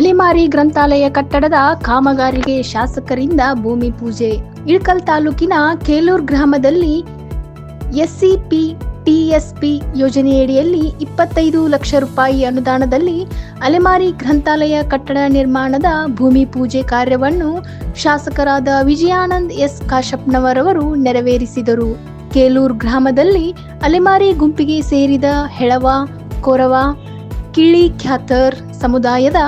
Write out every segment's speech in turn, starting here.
ಅಲೆಮಾರಿ ಗ್ರಂಥಾಲಯ ಕಟ್ಟಡದ ಕಾಮಗಾರಿಗೆ ಶಾಸಕರಿಂದ ಭೂಮಿ ಪೂಜೆ. ಇಳಕಲ್ ತಾಲೂಕಿನ ಕೇಲೂರ್ ಗ್ರಾಮದಲ್ಲಿ ಎಸ್ಸಿಪಿ ಟಿಎಸ್ಪಿ ಯೋಜನೆಯಡಿಯಲ್ಲಿ ಇಪ್ಪತ್ತೈದು ಲಕ್ಷ ರೂಪಾಯಿ ಅನುದಾನದಲ್ಲಿ ಅಲೆಮಾರಿ ಗ್ರಂಥಾಲಯ ಕಟ್ಟಡ ನಿರ್ಮಾಣದ ಭೂಮಿ ಪೂಜೆ ಕಾರ್ಯವನ್ನು ಶಾಸಕರಾದ ವಿಜಯಾನಂದ್ ಎಸ್ ಕಾಶಪ್ಪನವರವರು ನೆರವೇರಿಸಿದರು. ಕೇಲೂರ್ ಗ್ರಾಮದಲ್ಲಿ ಅಲೆಮಾರಿ ಗುಂಪಿಗೆ ಸೇರಿದ ಹೆಳವ, ಕೊರವ, ಕಿಳಿ ಖ್ಯಾತರ್ ಸಮುದಾಯದ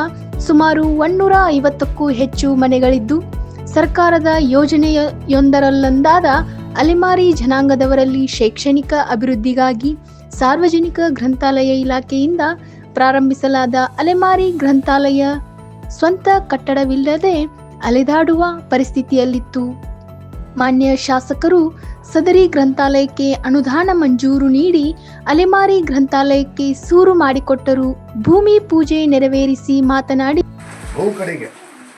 ಸುಮಾರು ಒನ್ನೂರ ಐವತ್ತಕ್ಕೂ ಹೆಚ್ಚು ಮನೆಗಳಿದ್ದು, ಸರ್ಕಾರದ ಯೋಜನೆಯೊಂದರಲ್ಲೊಂದಾದ ಅಲೆಮಾರಿ ಜನಾಂಗದವರಲ್ಲಿ ಶೈಕ್ಷಣಿಕ ಅಭಿವೃದ್ಧಿಗಾಗಿ ಸಾರ್ವಜನಿಕ ಗ್ರಂಥಾಲಯ ಇಲಾಖೆಯಿಂದ ಪ್ರಾರಂಭಿಸಲಾದ ಅಲೆಮಾರಿ ಗ್ರಂಥಾಲಯ ಸ್ವಂತ ಕಟ್ಟಡವಿಲ್ಲದೆ ಅಲೆದಾಡುವ ಪರಿಸ್ಥಿತಿಯಲ್ಲಿತ್ತು. ಮಾನ್ಯ ಶಾಸಕರು, ಸದರಿ ಗ್ರಂಥಾಲಯಕ್ಕೆ ಅನುದಾನ ಮಂಜೂರು ನೀಡಿ ಅಲೆಮಾರಿ ಗ್ರಂಥಾಲಯಕ್ಕೆ ಸೂರು ಮಾಡಿಕೊಟ್ಟರು. ಭೂಮಿ ಪೂಜೆ ನೆರವೇರಿಸಿ ಮಾತನಾಡಿ ಬಹು ಕಡೆಗೆ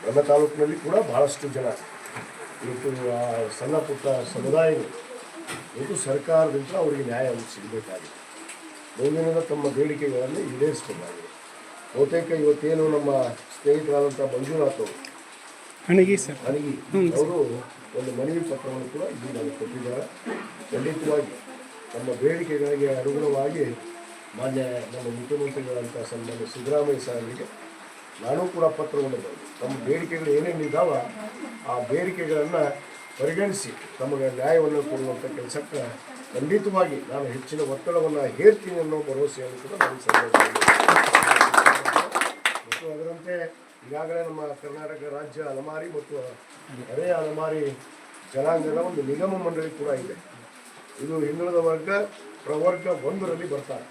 ನಮ್ಮ ತಾಲೂಕಿನಲ್ಲಿ ಕೂಡ ಬಹಳಷ್ಟು ಜನ ಇವತ್ತು ಆ ಸಣ್ಣ ಪುಟ್ಟ ಸಮುದಾಯಗಳು ಸರ್ಕಾರದಿಂದ ಅವರಿಗೆ ನ್ಯಾಯ ಸಿಗಬೇಕಾಗಿದೆ. ಮುಂದಿನ ತಮ್ಮ ಬೇಡಿಕೆಗಳನ್ನು ಈಡೇರಿಸಬೇಕಾಗಿದೆ ಬಹುತೇಕ ಇವತ್ತೇನು ನಮ್ಮ ಸ್ನೇಹಿತರಾದಂಥ ಮಂಜುನಾಥ್ ಅವರು ಹಣಗಿ ಸರ್. ನನಗೆ ಅವರು ಒಂದು ಮನವಿ ಪತ್ರವನ್ನು ಕೂಡ ಇಲ್ಲಿ ಕೊಟ್ಟಿದ್ದಾರೆ. ಖಂಡಿತವಾಗಿ ನಮ್ಮ ಬೇಡಿಕೆಗಳಿಗೆ ಅನುಗುಣವಾಗಿ ಮಾನ್ಯ ನಮ್ಮ ಮುಖ್ಯಮಂತ್ರಿಗಳಂಥ ಸನ್ಮಾನ್ಯ ಸಿದ್ದರಾಮಯ್ಯ ಸಾಹೇಬರಿಗೆ ನಾನು ಕೂಡ ಪತ್ರವನ್ನು ಬರೆದು ತಮ್ಮ ಬೇಡಿಕೆಗಳು ಏನೇನಿದ್ದಾವ ಆ ಬೇಡಿಕೆಗಳನ್ನು ಪರಿಗಣಿಸಿ ತಮಗೆ ನ್ಯಾಯವನ್ನು ಕೊಡುವಂಥ ಕೆಲಸಕ್ಕೆ ಖಂಡಿತವಾಗಿ ನಾನು ಹೆಚ್ಚಿನ ಒತ್ತಡವನ್ನು ಹೇರ್ತೀನಿ ಅನ್ನೋ ಭರವಸೆಯನ್ನು ಕೂಡ ನಾನು ಸಂದರ್ಭ ಮತ್ತು ಅದರಂತೆ ಈಗಾಗಲೇ ನಮ್ಮ ಕರ್ನಾಟಕ ರಾಜ್ಯ ಅಲಮಾರಿ ಮತ್ತು ಹಳೆಯ ಅಲಮಾರಿ ಜನಾಂಗದ ಒಂದು ನಿಗಮ ಮಂಡಳಿ ಕೂಡ ಇದೆ. ಇದು ಹಿಂದುಳಿದ ವರ್ಗ ಪ್ರವರ್ಗ ಒಂದರಲ್ಲಿ ಬರ್ತಾರೆ.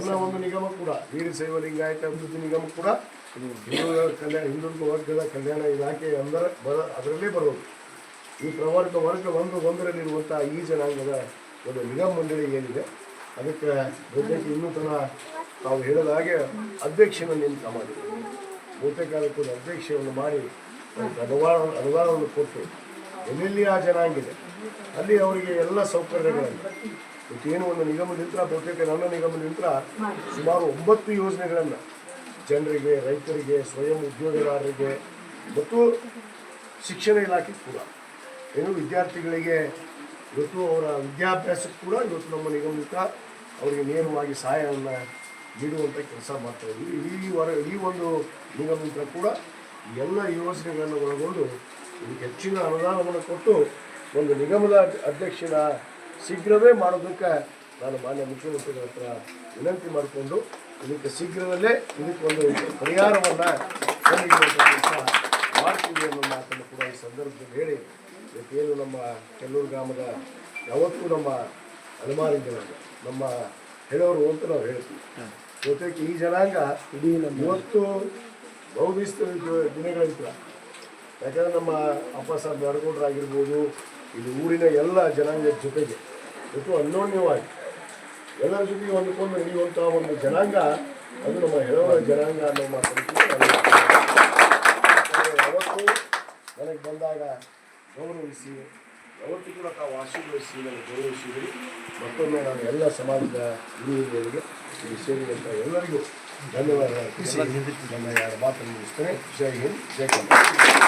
ನನ್ನ ಒಂದು ನಿಗಮ ಕೂಡ ವೀರಶೈವ ಲಿಂಗಾಯತ ಅಭಿವೃದ್ಧಿ ನಿಗಮ ಕೂಡ ಹಿಂದುಳಿದ ಕಲ್ಯಾಣ ಹಿಂದುಳಿದ ವರ್ಗದ ಕಲ್ಯಾಣ ಇಲಾಖೆ ಅಂದರೆ ಬರ ಅದರಲ್ಲೇ ಬರೋದು. ಈ ಪ್ರವರ್ಗ ವರ್ಗ ಒಂದು ಒಂದರಲ್ಲಿರುವಂಥ ಈ ಜನಾಂಗದ ಒಂದು ನಿಗಮ ಮಂಡಳಿ ಏನಿದೆ ಅದಕ್ಕೆ ಇನ್ನೂ ತನ ತಾವು ಹೇಳಿದ ಹಾಗೆ ಅಧ್ಯಕ್ಷನ ನೇಮಕ ಮಾಡಿ ಭೂತಕಾಲಕ್ಕೂ ಅಧ್ಯಕ್ಷವನ್ನು ಮಾಡಿ ಅನುದಾನ, ಅನುದಾನವನ್ನು ಕೊಟ್ಟು ಎಲ್ಲೆಲ್ಲಿ ಆ ಜನಾಂಗಿದೆ, ಅಲ್ಲಿ ಅವರಿಗೆ ಎಲ್ಲ ಸೌಕರ್ಯಗಳನ್ನು. ಏನು ಒಂದು ನಿಗಮದಿಂದ ಬಹುತೇಕ ನನ್ನ ನಿಗಮದಿಂದ ಸುಮಾರು ಒಂಬತ್ತು ಯೋಜನೆಗಳನ್ನು ಜನರಿಗೆ, ರೈತರಿಗೆ, ಸ್ವಯಂ ಉದ್ಯೋಗದಾರರಿಗೆ ಮತ್ತು ಶಿಕ್ಷಣ ಇಲಾಖೆ ಕೂಡ. ಏನು ವಿದ್ಯಾರ್ಥಿಗಳಿಗೆ ಇವತ್ತು ಅವರ ವಿದ್ಯಾಭ್ಯಾಸಕ್ಕೆ ಕೂಡ ಇವತ್ತು ನಮ್ಮ ನಿಗಮದಿಂದ ಅವರಿಗೆ ನೇರವಾಗಿ ಸಹಾಯವನ್ನು ನೀಡುವಂಥ ಕೆಲಸ ಮಾಡ್ತಾ ಇದ್ದೀವಿ ಈ ವರ, ಈ ಒಂದು ನಿಗಮದಿಂದ ಕೂಡ ಎಲ್ಲ ಯೋಜನೆಗಳನ್ನು ಒಳಗೊಂಡು ಹೆಚ್ಚಿನ ಅನುದಾನವನ್ನು ಕೊಟ್ಟು ಒಂದು ನಿಗಮದ ಅಧ್ಯಕ್ಷನ ಶೀಘ್ರವೇ ಮಾಡೋದಕ್ಕೆ ನಾನು ಮಾನ್ಯ ಮುಖ್ಯಮಂತ್ರಿಗಳ ಹತ್ರ ವಿನಂತಿ ಮಾಡಿಕೊಂಡು ಇದಕ್ಕೆ ಶೀಘ್ರದಲ್ಲೇ ಇದಕ್ಕೆ ಒಂದು ಪರಿಹಾರವನ್ನು ಕೆಲಸ ಮಾಡ್ತೀವಿ ಅನ್ನೋ ಮಾತನ್ನು ಕೂಡ ಈ ಸಂದರ್ಭದಲ್ಲಿ ಹೇಳಿ ಇವತ್ತೇನು ನಮ್ಮ ಕೆಲ್ಲೂರು ಗ್ರಾಮದ ಯಾವತ್ತೂ ನಮ್ಮ ಅನುಮಾನಿಗಳನ್ನು ನಮ್ಮ ಹೇಳೋರು ಅಂತ ನಾವು ಹೇಳ್ತೀವಿ. ಜೊತೆಗೆ ಈ ಜನಾಂಗ ಇಡೀ ನಮ್ಮ ಇವತ್ತು ಬಹುದಿಸ್ತ ದಿನಗಳಿಂದ ಯಾಕಂದರೆ ನಮ್ಮ ಅಪ್ಪ ಸಾಹೇಬ್ ನಡ್ಕೊಂಡ್ರಾಗಿರ್ಬೋದು ಇಲ್ಲಿ ಊರಿನ ಎಲ್ಲ ಜನಾಂಗದ ಜೊತೆಗೆ ಇವತ್ತು ಅನ್ಯೋನ್ಯವಾಗಿ ಎಲ್ಲರ ಜೊತೆಗೆ ಹೊಂದಿಕೊಂಡು ನಡೆಯುವಂಥ ಒಂದು ಜನಾಂಗ, ಅದು ನಮ್ಮ ಹೇಳುವ ಜನಾಂಗ ಅನ್ನೋ ಯಾಕಂದ್ರೆ ಯಾವತ್ತೂ ನನಗೆ ಬಂದಾಗ ಗೌರವಿಸಿ ಯಾವತ್ತೂ ಕೂಡ ತಾವು ಆಶೀರ್ವದಿಸಿ ನನಗೆ ಗೌರವಿಸಿದ್ರಿ ಮತ್ತೊಮ್ಮೆ ನಾನು ಎಲ್ಲ ಸಮಾಜದ ಹಿರಿಯರಿಗೆ ಇಲ್ಲಿ ಸೇರಿದಂಥ ಎಲ್ಲರಿಗೂ ಧನ್ಯವಾದ ನನ್ನ ಮಾತನ್ನು ಮುಗಿಸ್ತೇನೆ. ಜೈ ಹಿಂದ್ ಜೈ ಕನ್ನಡ.